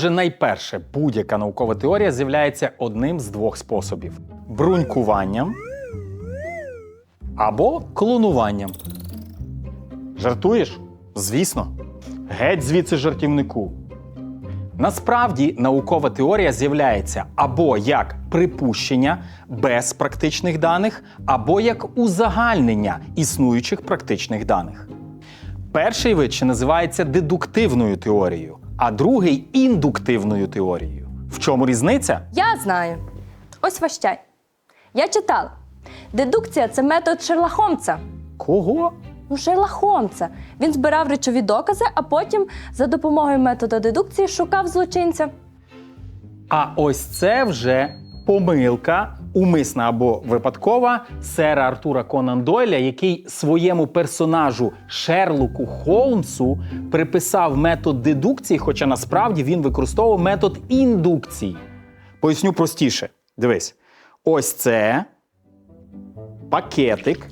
Отже, найперше, будь-яка наукова теорія з'являється одним з двох способів: брунькуванням або клонуванням. Жартуєш? Звісно. Геть звідси жартівнику. Насправді наукова теорія з'являється або як припущення без практичних даних, або як узагальнення існуючих практичних даних. Перший вид ще називається дедуктивною теорією, а другий індуктивною теорією. В чому різниця? Я знаю. Ось ваш чай. Я читала. Дедукція це метод Шерлока Холмса. Кого? Ну, Шерлок Холмса. Він збирав речові докази, а потім за допомогою методу дедукції шукав злочинця. А ось це вже помилка, умисна або випадкова сера Артура Конан Дойля, який своєму персонажу Шерлоку Холмсу приписав метод дедукції, хоча насправді він використовував метод індукції. Поясню простіше. Дивись, ось це пакетик,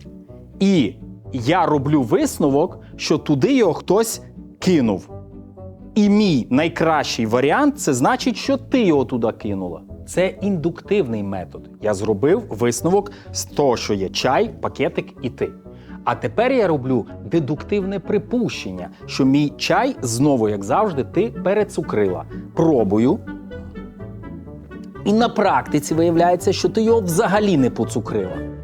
і я роблю висновок, що туди його хтось кинув. І мій найкращий варіант це значить, що ти його туди кинула. Це індуктивний метод. Я зробив висновок з того, що є чай, пакетик і ти. А тепер я роблю дедуктивне припущення, що мій чай знову, як завжди, ти перецукрила. Пробую. І на практиці виявляється, що ти його взагалі не поцукрила.